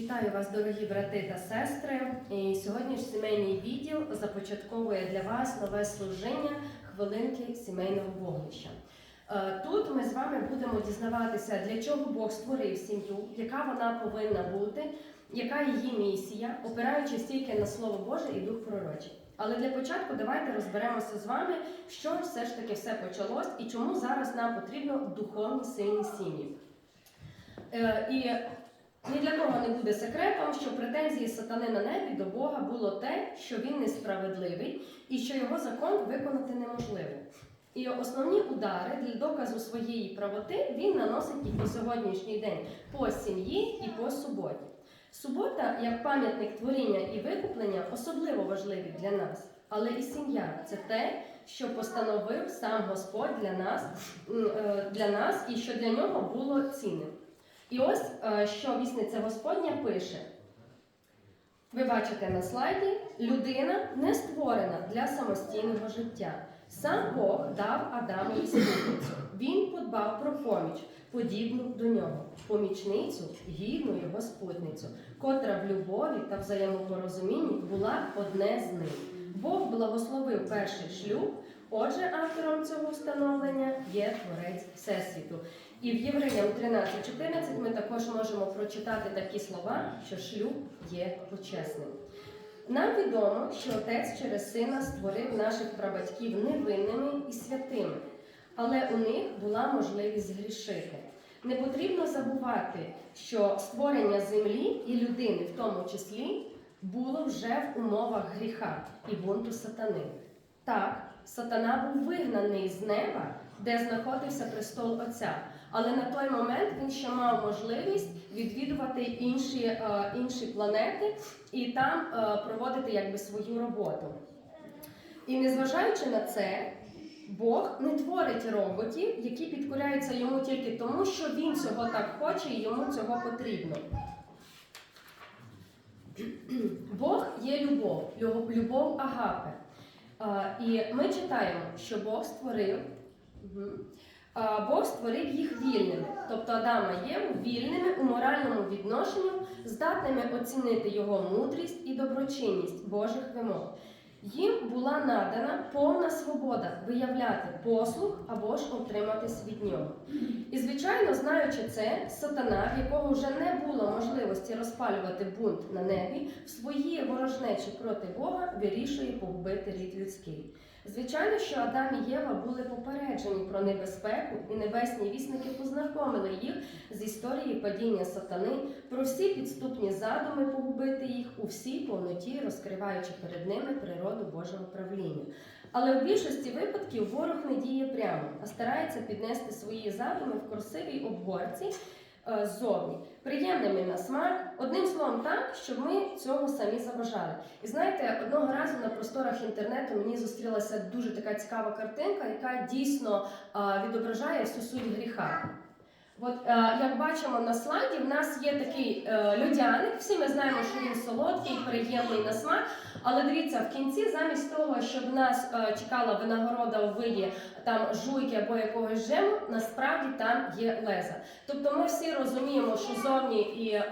Вітаю вас, дорогі брати та сестри. І сьогодні ж сімейний відділ започатковує для вас нове служіння хвилинки сімейного вогнища. Е, Тут ми з вами будемо дізнаватися, для чого Бог створив сім'ю, яка вона повинна бути, яка її місія, опираючись тільки на Слово Боже і Дух Пророчий. Але для початку давайте розберемося з вами, що все ж таки все почалось і чому зараз нам потрібно духовні сильні сім'ї. Е, І ні для кого не буде секретом, що претензії сатани на небі до Бога було те, що він несправедливий і що його закон виконати неможливо. І основні удари для доказу своєї правоти він наносить і по сьогоднішній день по сім'ї і по суботі. Субота, як пам'ятник творіння і викуплення, особливо важливі для нас. Але і сім'я це те, що постановив сам Господь для нас, е, для нас і що для нього було цінним. І ось е, що вісниця Господня пише. Ви бачите на слайді, людина не створена для самостійного життя. Сам Бог дав Адамові спутницю. Він подбав про поміч, подібну до нього, помічницю, гідну його спутницю, котра в любові та взаємопорозумінні була одне з них. Бог благословив перший шлюб. Отже, автором цього встановлення є Творець Всесвіту. І в Євреям 13.14 ми також можемо прочитати такі слова, що шлюб є почесним. Нам відомо, що отець через сина створив наших прабатьків невинними і святими, але у них була можливість згрішити. Не потрібно забувати, що створення землі і людини, в тому числі, було вже в умовах гріха і бунту сатани. Так, сатана був вигнаний з неба, де знаходився престол Отця. Але на той момент він ще мав можливість відвідувати інші, е, інші планети і там е, проводити якби свою роботу. І незважаючи на це, Бог не творить роботів, які підкоряються йому тільки тому, що він цього так хоче і йому цього потрібно. Бог є любов, любов- Агапе. І ми читаємо, що Бог створив. Бог створив їх вільними, тобто Адама і Єву вільними у моральному відношенню, здатними оцінити його мудрість і доброчинність Божих вимог. Їм була надана повна свобода виявляти послух або ж утриматись від нього. І, звичайно, знаючи це, сатана, в якого вже не було можливості розпалювати бунт на небі, в своїй ворожнечі проти Бога вирішує погубити рід людський. Звичайно, що Адам і Єва були попереджені про небезпеку, і небесні вісники познайомили їх з історією падіння сатани, про всі підступні задуми погубити їх у всій повноті, розкриваючи перед ними природу Божого правління. Але в більшості випадків ворог не діє прямо, а старається піднести свої задуми в красивій обгорці е, ззовні, приємними на смак, одним словом, так, щоб ми цього самі заважали. І знаєте, одного разу на просторах інтернету мені зустрілася дуже така цікава картинка, яка дійсно е, відображає всю суть гріха. От е, як бачимо на слайді, в нас є такий е, льодяник. Всі ми знаємо, що він солодкий, приємний на смак. Але дивіться, в кінці, замість того, щоб нас е, чекала винагорода у виді там жуйки або якогось жему, насправді там є леза. Тобто ми всі розуміємо, що зовні і е,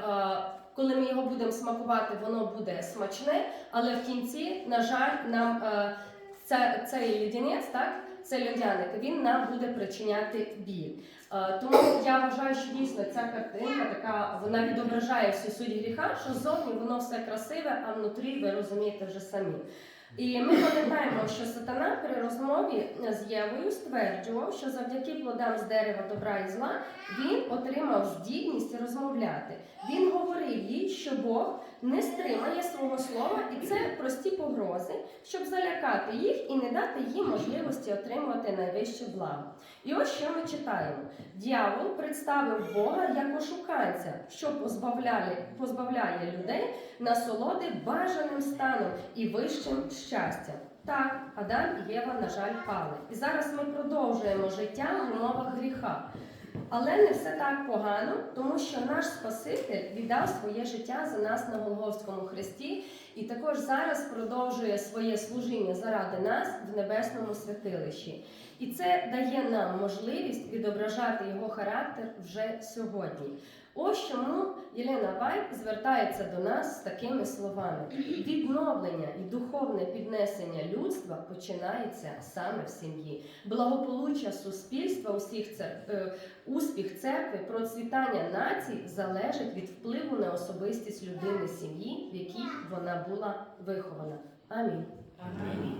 коли ми його будемо смакувати, воно буде смачне, але в кінці, на жаль, нам це, цей лідянець, так, цей льодяник, він нам буде причиняти біль. Е, Тому я вважаю, що дійсно ця картинка така вона відображає всю суть гріха, що зовні воно все красиве, а внутрі ви розумієте вже самі. І ми пам'ятаємо, що сатана при розмові з Євою стверджував, що завдяки плодам з дерева добра і зла він отримав здібність розмовляти. Він говорив їй, що Бог не стримає свого слова, і це прості погрози, щоб залякати їх і не дати їм можливості отримувати найвище благо. І ось що ми читаємо: дьявол представив Бога як ошуканця, що позбавляє, людей насолоди бажаним станом і вищим щастям. Так, Адам і Єва, на жаль, пали. І зараз ми продовжуємо життя в умовах гріха. Але не все так погано, тому що наш Спаситель віддав своє життя за нас на Голговському хресті і також зараз продовжує своє служіння заради нас в небесному святилищі. І це дає нам можливість відображати його характер вже сьогодні. Ось чому Єлена Вайт звертається до нас з такими словами: відновлення і духовне піднесення людства починається саме в сім'ї. Благополуччя суспільства, усіх цер... е, успіх церкви, процвітання націй залежить від впливу на особистість людини сім'ї, в якій вона була вихована. Амінь. Амінь.